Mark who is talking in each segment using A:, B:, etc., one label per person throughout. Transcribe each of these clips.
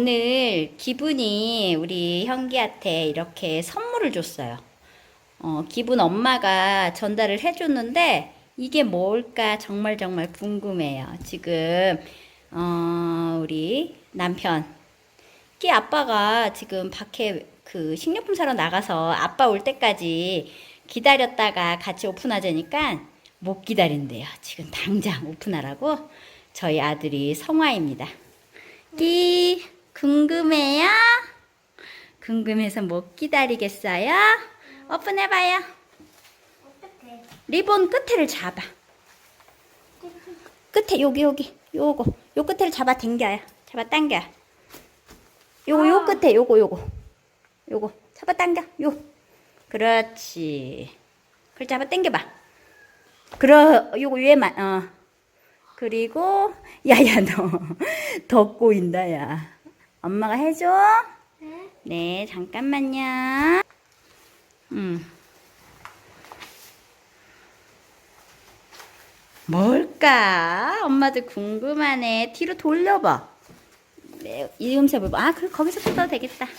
A: 오늘 기분이 우리 형기한테 이렇게 선물을 줬어요. 어, 기분 엄마가 전달을 해줬는데 이게 뭘까 정말 정말 궁금해요. 지금 어, 우리 남편 끼 아빠가 지금 밖에 그 식료품 사러 나가서 아빠 올 때까지 기다렸다가 같이 오픈하자니까 못 기다린대요. 지금 당장 오픈하라고 저희 아들이 성화입니다. 끼 궁금해요? 궁금해서 못 기다리겠어요? 오픈해봐요.
B: 어떡해.
A: 리본 끝에를 잡아. 끝에 여기 여기 요거 요 끝에를 잡아 당겨요. 잡아 당겨. 요거 요 끝에 요거 요거 요거 잡아 당겨 요. 그렇지. 그걸 잡아 당겨봐. 그러 요거 위에만 어. 그리고 야야 너 더 꼬인다 야. 엄마가 해줘.
B: 네?
A: 네 잠깐만요. 음. 뭘까? 엄마도 궁금하네. 뒤로 돌려봐. 네, 이 음색 봐. 아, 그 거기서 뜯어도 되겠다.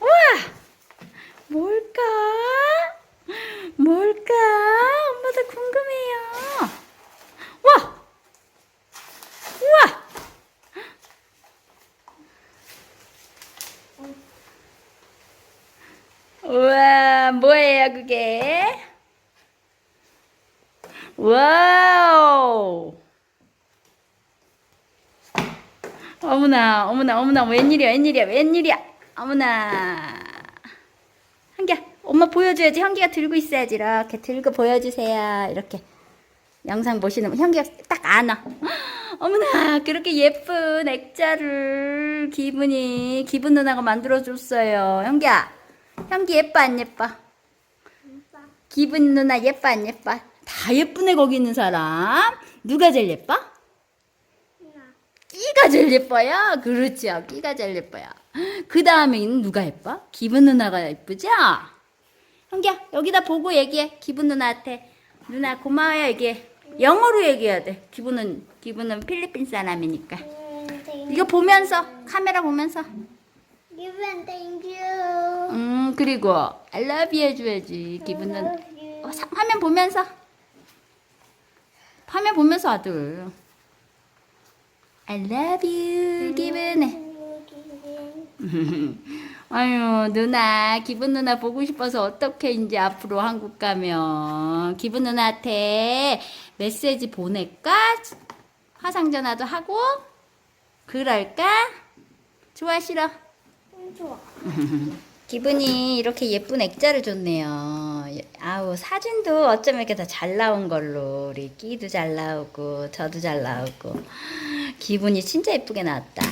A: 우와! 뭘까? 뭘까? 엄마도 궁금해요. 와! 우와! 우와, 뭐예요, 그게? 와우! 어머나, 어머나, 어머나, 웬일이야, 웬일이야, 웬일이야! 어머나! 한기야, 엄마 보여줘야지. 현기가 들고 있어야지. 이렇게 들고 보여주세요. 이렇게. 영상 보시는 현기가 딱 안아. 어머나, 그렇게 예쁜 액자를 기분이, 기분 누나가 만들어줬어요. 현기야, 현기 예뻐, 안 예뻐? 기분 누나 예뻐, 안 예뻐? 다 예쁘네, 거기 있는 사람. 누가 제일 예뻐? 끼가 제일 예뻐요? 그렇죠. 끼가 제일 예뻐요. 그 다음에는 누가 예뻐? 기분 누나가 예쁘죠? 형기야, 여기다 보고 얘기해. 기분 누나한테. 누나 고마워요, 얘기해. 영어로 얘기해야 돼. 기분은, 기분은 필리핀 사람이니까. 이거 보면서, 카메라 보면서.
B: Thank you.
A: 음, 그리고, I love you 해줘야지. 기분은. 어, 사- 화면 보면서. 화면 보면서 아들. I love you, 기분해. 아유, 누나, 기분 누나 보고 싶어서 어떻게 이제 앞으로 한국 가면 기분 누나한테 메시지 보낼까? 화상 전화도 하고 그럴까? 좋아 싫어?
B: 음, 좋아.
A: 기분이 이렇게 예쁜 액자를 줬네요. 예, 아우 사진도 어쩜 이렇게 다 잘 나온 걸로 우리 끼도 잘 나오고 저도 잘 나오고 기분이 진짜 예쁘게 나왔다.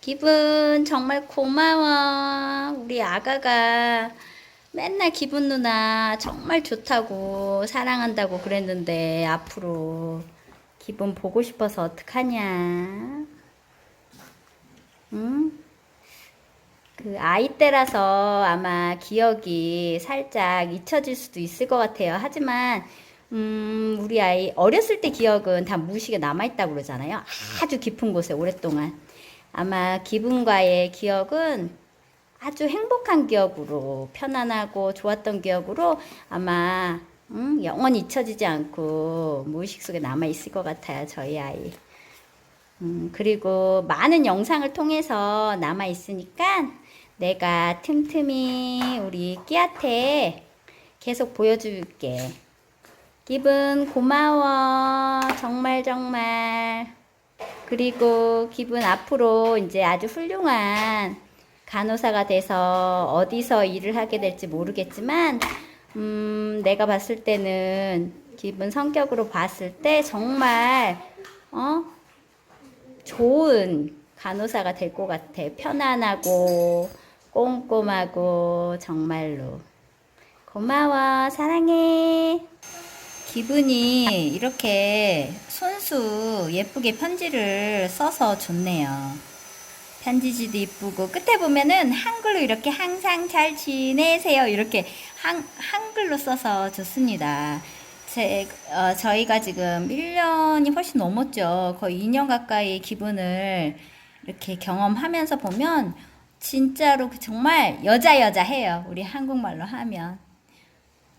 A: 기분 정말 고마워. 우리 아가가 맨날 기분 누나 정말 좋다고 사랑한다고 그랬는데 앞으로 기분 보고 싶어서 어떡하냐. 응? 그 아이 때라서 아마 기억이 살짝 잊혀질 수도 있을 것 같아요. 하지만 음, 우리 아이 어렸을 때 기억은 다 무의식에 남아 있다고 그러잖아요. 아주 깊은 곳에 오랫동안. 아마 기분과의 기억은 아주 행복한 기억으로 편안하고 좋았던 기억으로 아마 음, 영원히 잊혀지지 않고 무의식 속에 남아 있을 것 같아요. 저희 아이. 음, 그리고 많은 영상을 통해서 남아 있으니까 내가 틈틈이 우리 끼한테 계속 보여줄게. 기분 고마워. 정말 정말. 그리고 기분 앞으로 이제 아주 훌륭한 간호사가 돼서 어디서 일을 하게 될지 모르겠지만, 음, 내가 봤을 때는 기분 성격으로 봤을 때 정말, 어, 좋은 간호사가 될 것 같아. 편안하고 꼼꼼하고 정말로. 고마워. 사랑해. 기분이 이렇게 손수 예쁘게 편지를 써서 좋네요. 편지지도 이쁘고 끝에 보면은 한글로 이렇게 항상 잘 지내세요 이렇게 한, 한글로 써서 좋습니다. 제, 어, 저희가 지금 1년이 훨씬 넘었죠. 거의 2년 가까이 기분을 이렇게 경험하면서 보면 진짜로 그 정말 여자 여자 해요. 우리 한국말로 하면.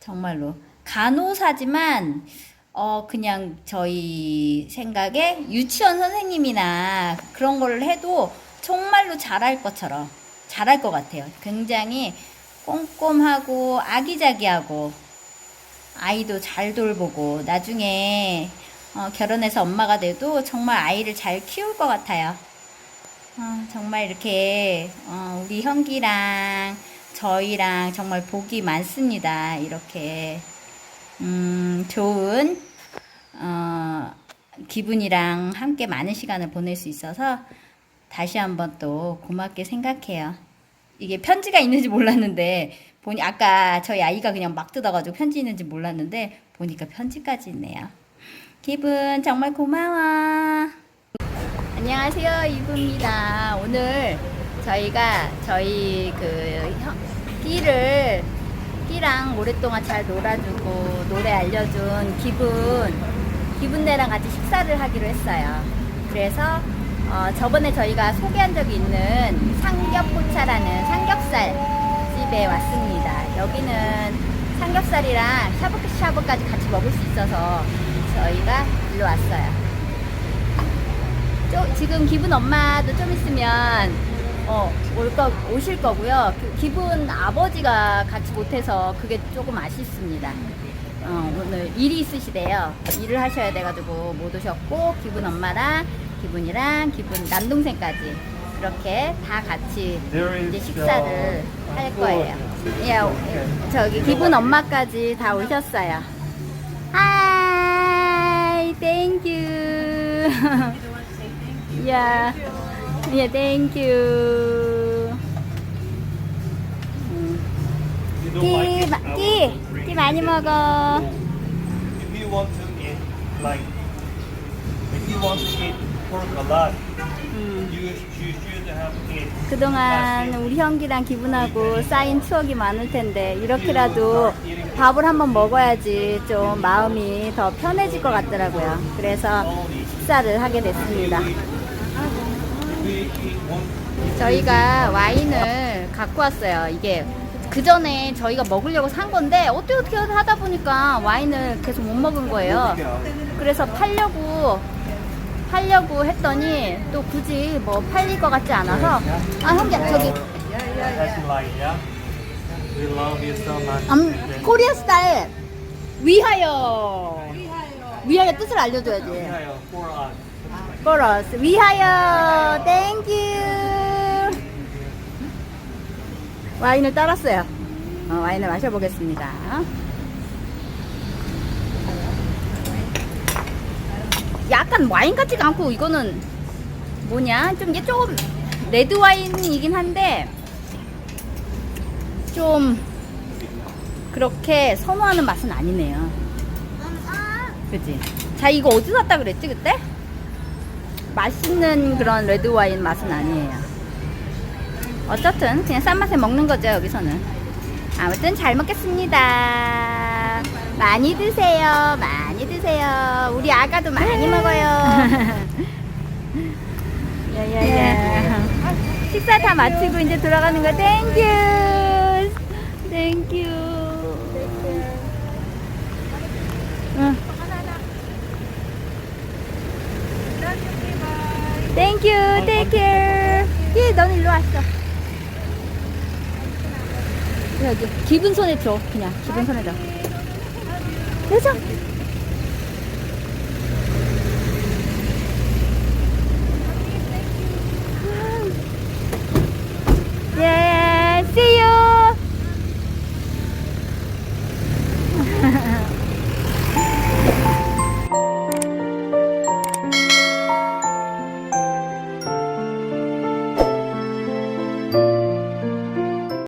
A: 정말로. 간호사지만 어 그냥 저희 생각에 유치원 선생님이나 그런 거를 해도 정말로 잘할 것처럼 잘할 것 같아요. 굉장히 꼼꼼하고 아기자기하고 아이도 잘 돌보고 나중에 어, 결혼해서 엄마가 돼도 정말 아이를 잘 키울 것 같아요. 어, 정말 이렇게 어, 우리 형기랑 저희랑 정말 복이 많습니다. 이렇게 음, 좋은 어, 기분이랑 함께 많은 시간을 보낼 수 있어서 다시 한번 또 고맙게 생각해요. 이게 편지가 있는지 몰랐는데 보니 아까 저희 아이가 그냥 막 뜯어가지고 편지 있는지 몰랐는데 보니까 편지까지 있네요. 기분 정말 고마워. 안녕하세요 이브입니다. 오늘 저희가 저희 그 형- 끼를 끼랑 오랫동안 잘 놀아주고 노래 알려준 기분 기분내랑 같이 식사를 하기로 했어요. 그래서 어, 저번에 저희가 소개한 적이 있는 삼겹포차라는 삼겹살 집에 왔습니다. 여기는 삼겹살이랑 샤브샤브까지 같이 먹을 수 있어서 저희가 일로 왔어요. 좀- 지금 기분 엄마도 좀 있으면 어, 올 거, 오실 거고요. 그 기분 아버지가 같이 못해서 그게 조금 아쉽습니다. 어, 오늘 일이 있으시대요. 일을 하셔야 돼가지고 못 오셨고, 기분 엄마랑, 기분이랑, 기분 남동생까지 그렇게 다 같이 이제 식사를 할 거예요. 예, 저기 기분 엄마까지 다 오셨어요. 하이, 땡큐. 야, 예, 땡큐. 끼, 마- 끼, 끼 많이 먹어.
C: If you want to eat like, if you want to eat pork a lot,
A: 음,
C: you, you should have eat.
A: 그동안 우리 형기랑 기분하고 쌓인 추억이 많을 텐데 이렇게라도 밥을 한번 먹어야지 좀 마음이 더 편해질 것 같더라고요. 그래서 식사를 하게 됐습니다. 저희가 와인을 갖고 왔어요. 이게 그 전에 저희가 먹으려고 산 건데 어떻게 어떻게 하다 보니까 와인을 계속 못 먹은 거예요. 그래서 팔려고 팔려고 했더니 또 굳이 뭐 팔릴 것 같지 않아서 아 형제 저기. 음, 코리아 스타일 위하여 위하여 뜻을 알려줘야지.
C: For us.
A: 위하여. 땡큐 와인을 따랐어요. 어, 와인을 마셔보겠습니다. 약간 와인 같지가 않고 이거는 뭐냐? 좀 이게 조금 레드 와인이긴 한데 좀 그렇게 선호하는 맛은 아니네요. 그치? 자 이거 어디서 샀다 그랬지 그때? 맛있는 그런 레드 와인 맛은 아니에요. 어쨌든 그냥 싼 맛에 먹는 거죠 여기서는. 아무튼 잘 먹겠습니다. 많이 드세요. 많이 드세요. 우리 아가도 많이 먹어요. 야야야. 식사 다 마치고 이제 들어가는 거 땡큐. 땡큐. 응. 땡큐 땡큐 예 너는 일로 왔어. 여기 기분 손에 줘 그냥. 기분 손에 줘 그죠